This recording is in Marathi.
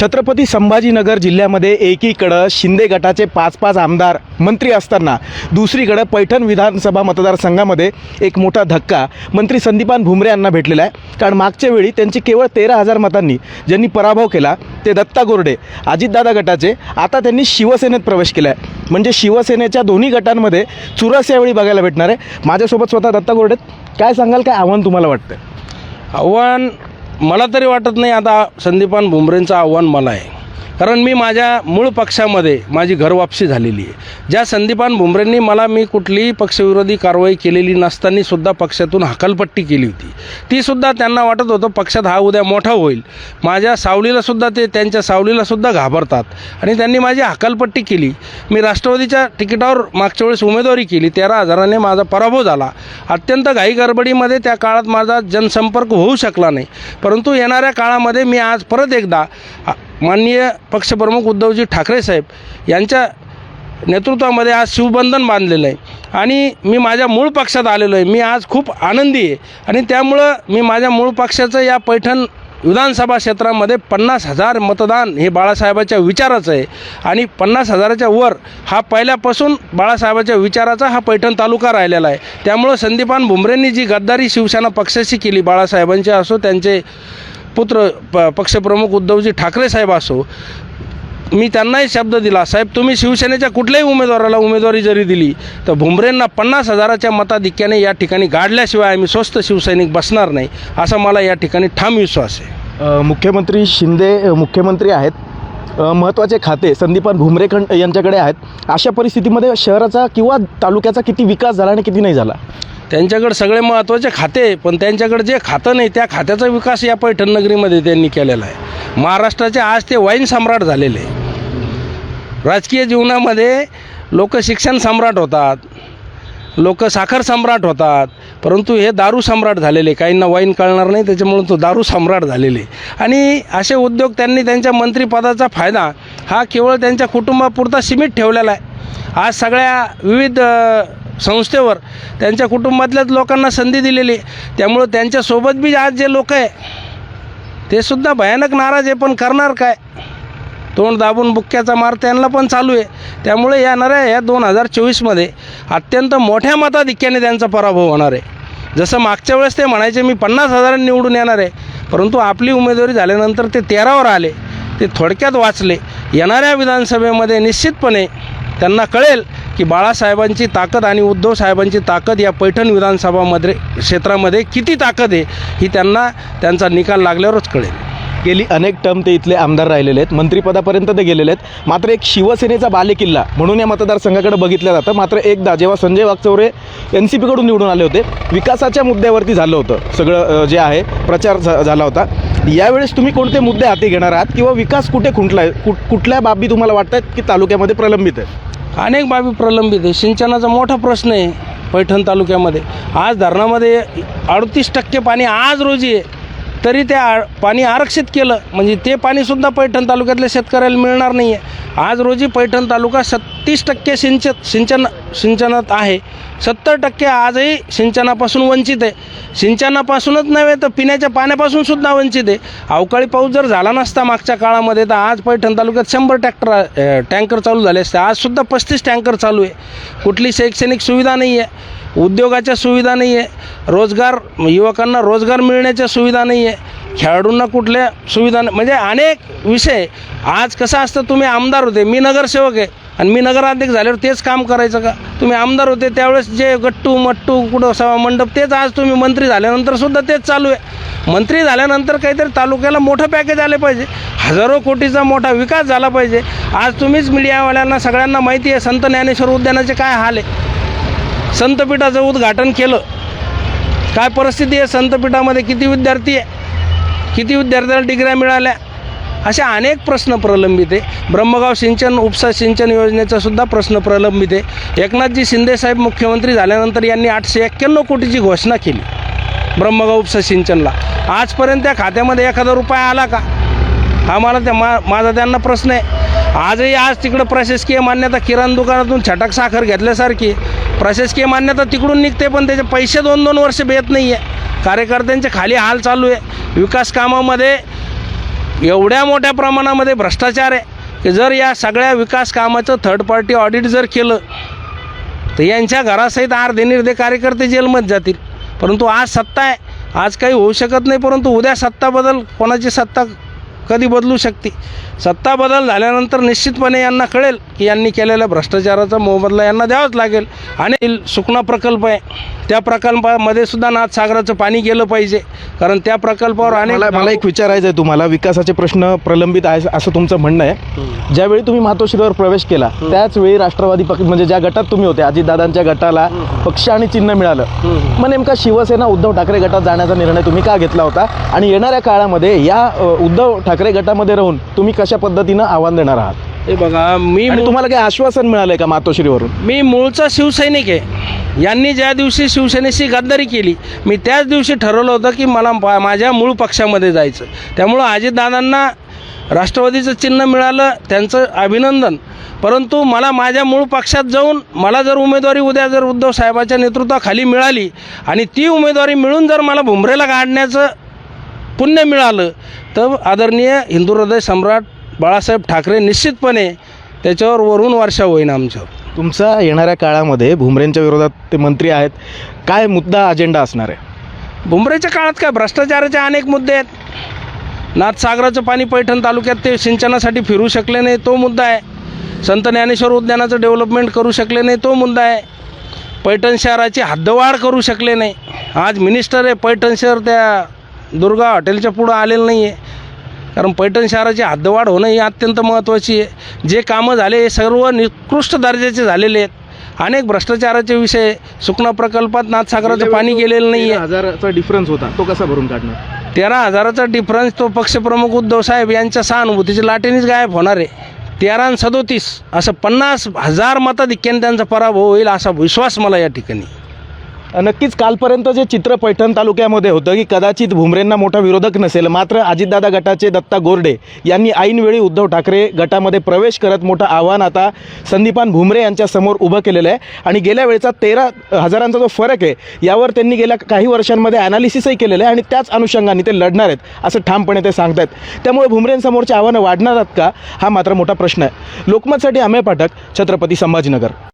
छत्रपती संभाजीनगर जिल्ह्यामध्ये एकीकडं शिंदे गटाचे पाच पाच आमदार मंत्री असताना दुसरीकडं पैठण विधानसभा मतदारसंघामध्ये एक मोठा धक्का मंत्री संदीपान भुमरे यांना भेटलेला आहे. कारण मागच्या वेळी त्यांची केवळ तेरा हजार मतांनी ज्यांनी पराभव केला ते दत्ता गोरडे अजितदादा गटाचे आता त्यांनी शिवसेनेत प्रवेश केला आहे म्हणजे शिवसेनेच्या दोन्ही गटांमध्ये चुरस यावेळी बघायला भेटणार आहे. माझ्यासोबत स्वतः दत्ता गोरडे काय सांगाल काय आव्हान तुम्हाला वाटतं आव्हान मला तरी वाटत नाही आता संदीपान भुमरेंचं आव्हान मला आहे कारण मी माझ्या मूळ पक्षामध्ये माझी घरवापसी झालेली आहे. ज्या संदीपान भुमरेंनी मला मी कुठलीही पक्षविरोधी कारवाई केलेली नसताना सुद्धा पक्षातून हकालपट्टी केली होती. तीसुद्धा त्यांना वाटत होतं पक्षात हा उद्या मोठा होईल. माझ्या सावलीलासुद्धा ते त्यांच्या सावलीलासुद्धा घाबरतात. आणि त्यांनी माझी हकालपट्टी केली. मी राष्ट्रवादीच्या तिकिटावर मागच्या वेळेस उमेदवारी केली. तेरा हजाराने माझा पराभव झाला. अत्यंत घाई गडबडीमध्ये त्या काळात माझा जनसंपर्क होऊ शकला नाही. परंतु येणाऱ्या काळामध्ये मी आज परत एकदा माननीय पक्षप्रमुख उद्धवजी ठाकरे साहेब यांच्या नेतृत्वामध्ये आज शिवबंधन बांधलेलं आहे. आणि मी माझ्या मूळ पक्षात आलेलो आहे. मी आज खूप आनंदी आहे. आणि त्यामुळं मी माझ्या मूळ पक्षाचं या पैठण विधानसभा क्षेत्रामध्ये पन्नास हजार मतदान हे बाळासाहेबाच्या विचाराचं आहे. आणि पन्नास हजाराच्या वर हा पहिल्यापासून बाळासाहेबाच्या विचाराचा हा पैठण तालुका राहिलेला आहे. त्यामुळं संदीपान भुमरेंनी जी गद्दारी शिवसेना पक्षाशी केली बाळासाहेबांची असो त्यांचे पुत्र प पक्षप्रमुख उद्धवजी ठाकरे साहेब असो मी त्यांनाही शब्द दिला साहेब तुम्ही शिवसेनेच्या कुठल्याही उमेदवाराला उमेदवारी जरी दिली तर भुमरेंना पन्नास हजाराच्या मताधिक्याने या ठिकाणी गाडल्याशिवाय आम्ही स्वस्त शिवसैनिक बसणार नाही असा मला या ठिकाणी ठाम विश्वास आहे. मुख्यमंत्री शिंदे मुख्यमंत्री आहेत. महत्त्वाचे खाते संदीपान भुमरेखंड यांच्याकडे आहेत. अशा परिस्थितीमध्ये शहराचा किंवा तालुक्याचा किती विकास झाला आणि किती नाही झाला? त्यांच्याकडे सगळे महत्त्वाचे खाते पण त्यांच्याकडे जे खातं नाही त्या खात्याचा विकास या पैठण नगरीमध्ये त्यांनी केलेला आहे. महाराष्ट्राचे आज ते वाईन सम्राट झालेले राजकीय जीवनामध्ये लोक शिक्षण सम्राट होतात लोक साखर सम्राट होतात परंतु हे दारू सम्राट झालेले काहींना वाईन कळणार नाही त्याच्यामुळे तो दारू सम्राट झालेले आणि असे उद्योग त्यांनी त्यांच्या मंत्रिपदाचा फायदा हा केवळ त्यांच्या कुटुंबापुरता सीमित ठेवलेला आहे. आज सगळ्या विविध संस्थेवर त्यांच्या कुटुंबातल्याच लोकांना संधी दिलेली आहे. त्यामुळं त्यांच्यासोबत बी आज जे लोक आहे ते सुद्धा भयानक नाराज आहे. पण करणार काय? तोंड दाबून बुक्क्याचा मार त्यांना पण चालू आहे. त्यामुळे येणाऱ्या या दोन हजार चोवीसमध्ये अत्यंत मोठ्या मताधिक्याने त्यांचा पराभव होणार आहे. जसं मागच्या वेळेस ते म्हणायचे मी पन्नास हजारांनी निवडून येणार आहे. परंतु आपली उमेदवारी झाल्यानंतर ते तेरावर आले. ते थोडक्यात वाचले. येणाऱ्या विधानसभेमध्ये निश्चितपणे त्यांना कळेल की बाळासाहेबांची ताकद आणि उद्धव साहेबांची ताकद या पैठण विधानसभामध्ये क्षेत्रामध्ये किती ताकद आहे ही त्यांना त्यांचा निकाल लागल्यावरच कळेल. गेली अनेक टर्म ते इथले आमदार राहिलेले आहेत. मंत्रिपदापर्यंत ते गेलेले आहेत. मात्र एक शिवसेनेचा बालेकिल्ला म्हणून या मतदारसंघाकडे बघितलं जातं. मात्र एकदा जेव्हा संजय वागचौरे एन सी पीकडून निवडून आले होते विकासाच्या मुद्द्यावरती झालं होतं सगळं जे आहे प्रचार झा- झाला होता. यावेळेस तुम्ही कोणते मुद्दे हाती घेणार आहात किंवा विकास कुठे खुंटला आहे कुठ कुठल्या बाबी तुम्हाला वाटत आहेत की तालुक्यामध्ये प्रलंबित आहे अनेक बाबी प्रलंबित आहे सिंचनाचा मोठा प्रश्न आहे पैठण तालुक्यामध्ये. आज धरणामध्ये अडतीस टक्के पाणी आज रोजी आहे. तरी ते आ पाणी आरक्षित केलं. म्हणजे ते पाणीसुद्धा पैठण तालुक्यातल्या शेतकऱ्याला मिळणार नाही आहे आज रोजी पैठण तालुका सत्तीस टक्के सिंचन सिंचन सिंचनात आहे. सत्तर टक्के आजही सिंचनापासून वंचित आहे. सिंचनापासूनच नव्हे तर पिण्याच्या पाण्यापासून सुद्धा वंचित आहे. अवकाळी पाऊस जर झाला नसता मागच्या काळामध्ये तर आज पैठण तालुक्यात शंभर टॅक्टर टँकर चालू झाले असते. आजसुद्धा पस्तीस टँकर चालू आहे. कुठली शैक्षणिक सुविधा नाही आहे उद्योगाच्या सुविधा नाही आहे. रोजगार युवकांना रोजगार मिळण्याच्या सुविधा नाही आहे. खेळाडूंना कुठल्या सुविधा नाही. म्हणजे अनेक विषय. आज कसं असतं तुम्ही आमदार होते मी नगरसेवक आहे. आणि मी नगराध्यक्ष झाल्यावर तेच काम करायचं का? तुम्ही आमदार होते त्यावेळेस जे गट्टू मट्टू कुठं सभा मंडप तेच आज तुम्ही मंत्री झाल्यानंतर सुद्धा तेच चालू आहे. मंत्री झाल्यानंतर काहीतरी तालुक्याला मोठं पॅकेज आले पाहिजे. हजारो कोटीचा मोठा विकास झाला पाहिजे. आज तुम्हीच मीडियावाल्यांना सगळ्यांना माहिती आहे संत ज्ञानेश्वर उद्यानाचे काय हाल आहे. संतपीठाचं उद्घाटन केलं. काय परिस्थिती आहे? संतपीठामध्ये किती विद्यार्थी आहे? किती विद्यार्थ्याला डिग्र्या मिळाल्या? अशा अनेक प्रश्न प्रलंबित आहे. ब्रह्मगाव सिंचन उपसा सिंचन योजनेचा सुद्धा प्रश्न प्रलंबित आहे. एकनाथजी शिंदेसाहेब मुख्यमंत्री झाल्यानंतर यांनी आठशे एक्क्याण्णव कोटीची घोषणा केली. ब्रह्मगाव उपसा सिंचनला. आजपर्यंत त्या खात्यामध्ये एखादा रुपया आला का? आम्हाला त्या मा माझा त्यांना प्रश्न आहे. आजही आज तिकडं प्रशासकीय मान्यता किराणा दुकानातून छटक साखर घेतल्यासारखी प्रशासकीय मान्यता तिकडून निघते पण त्याचे पैसे दोन दोन वर्ष भेट नाही आहे कार्यकर्त्यांचे खाली हाल चालू आहे. विकास कामामध्ये एवढ्या मोठ्या प्रमाणामध्ये भ्रष्टाचार आहे की जर या सगळ्या विकास कामाचं थर्ड पार्टी ऑडिट जर केलं तर यांच्या घरासहित अर्धे निर्धे कार्यकर्ते जेलमध्ये जातील. परंतु आज सत्ता आहे. आज काही होऊ शकत नाही परंतु उद्या सत्ता बदल कोणाची सत्ता कधी बदलू शकते? सत्ता बदल झाल्यानंतर निश्चितपणे यांना कळेल की यांनी केलेल्या भ्रष्टाचाराचा मोबदला यांना द्यावाच लागेल. आणि सुकणा प्रकल्प आहे. त्या प्रकल्पामध्ये सुद्धा नाथसागराचं पाणी गेलं पाहिजे. कारण त्या प्रकल्पावर अनेक मला एक विचारायचं आहे तुम्हाला. विकासाचे प्रश्न प्रलंबित आहे असं तुमचं म्हणणं आहे. ज्यावेळी तुम्ही मातोश्रीवर प्रवेश केला त्याच वेळी राष्ट्रवादी पक्ष म्हणजे ज्या गटात तुम्ही होते अजितदादांच्या गटाला पक्ष आणि चिन्ह मिळालं. मग नेमका शिवसेना उद्धव ठाकरे गटात जाण्याचा निर्णय तुम्ही का घेतला होता? आणि येणाऱ्या काळामध्ये या उद्धव ठाकरे गटामध्ये राहून तुम्ही कशा पद्धतीनं आव्हान देणार आहात? हे बघा मी आणि तुम्हाला काही आश्वासन मिळालंय का मातोश्रीवरून? मी मूळचा शिवसैनिक आहे. यांनी ज्या दिवशी शिवसेनेशी गद्दारी केली मी त्याच दिवशी ठरवलं होतं की मला पा- माझ्या मूळ पक्षामध्ये जायचं. त्यामुळं अजितदादांना राष्ट्रवादीचं चिन्ह मिळालं त्यांचं अभिनंदन. परंतु मला माझ्या मूळ पक्षात जाऊन मला जर उमेदवारी उद्या जर उद्धव साहेबाच्या नेतृत्वाखाली मिळाली आणि ती उमेदवारी मिळून जर मला भुमरेला काढण्याचं पुण्य मिळालं तर आदरणीय हिंदू हृदय सम्राट बाळासाहेब ठाकरे निश्चितपणे त्याच्यावर वरून वर्षा होईन आमच्यावर. तुमचा येणाऱ्या काळामध्ये भुमरेंच्या विरोधात ते मंत्री आहेत. काय मुद्दा अजेंडा असणार आहे? भुमरेच्या काळात काय? भ्रष्टाचाराचे अनेक मुद्दे आहेत. नाथसागराचं पाणी पैठण तालुक्यात ते सिंचनासाठी फिरू शकले नाही तो मुद्दा आहे. संत ज्ञानेश्वर उद्यानाचं डेव्हलपमेंट करू शकले नाही तो मुद्दा आहे. पैठण शहराची हद्दवाढ करू शकले नाही. आज मिनिस्टर आहे पैठण शहर त्या दुर्गा हॉटेलच्या पुढं आलेलं नाही आहे कारण पैठण शहराची हद्दवाढ होणं ही अत्यंत महत्त्वाची आहे. जे कामं झाले हे सर्व निकृष्ट दर्जाचे झालेले आहेत. अनेक भ्रष्टाचाराचे विषय सुकणा प्रकल्पात नाथसागराचं पाणी गेलेलं नाही आहे हजाराचा डिफरन्स होता. तो कसा भरून काढणार? तेरा हजाराचा डिफरन्स तो पक्षप्रमुख उद्धव साहेब यांच्या सहानुभूतीच्या लाटेनेच गायब होणार आहे. तेरा आणि सदोतीस असं पन्नास हजार मताधिक्याने त्यांचा पराभव होईल असा विश्वास मला या ठिकाणी. नक्कीच कालपर्यंत जे चित्र पैठण तालुक्यामध्ये होतं की कदाचित भुमरेंना मोठा विरोधक नसेल मात्र अजितदादा गटाचे दत्ता गोरडे यांनी ऐनवेळी उद्धव ठाकरे गटामध्ये प्रवेश करत मोठं आव्हान आता संदीपान भुमरे यांच्यासमोर उभं केलेलं आहे. आणि गेल्या वेळेचा तेरा हजारांचा जो फरक आहे यावर त्यांनी गेल्या काही वर्षांमध्ये ॲनालिसिसही केलेलं आहे आणि त्याच अनुषंगाने ते लढणार आहेत असं ठामपणे ते सांगतायत. त्यामुळे भुमरेंसमोरची आव्हानं वाढणार आहेत का? हा मात्र मोठा प्रश्न आहे. लोकमतसाठी अमेय पाठक छत्रपती संभाजीनगर.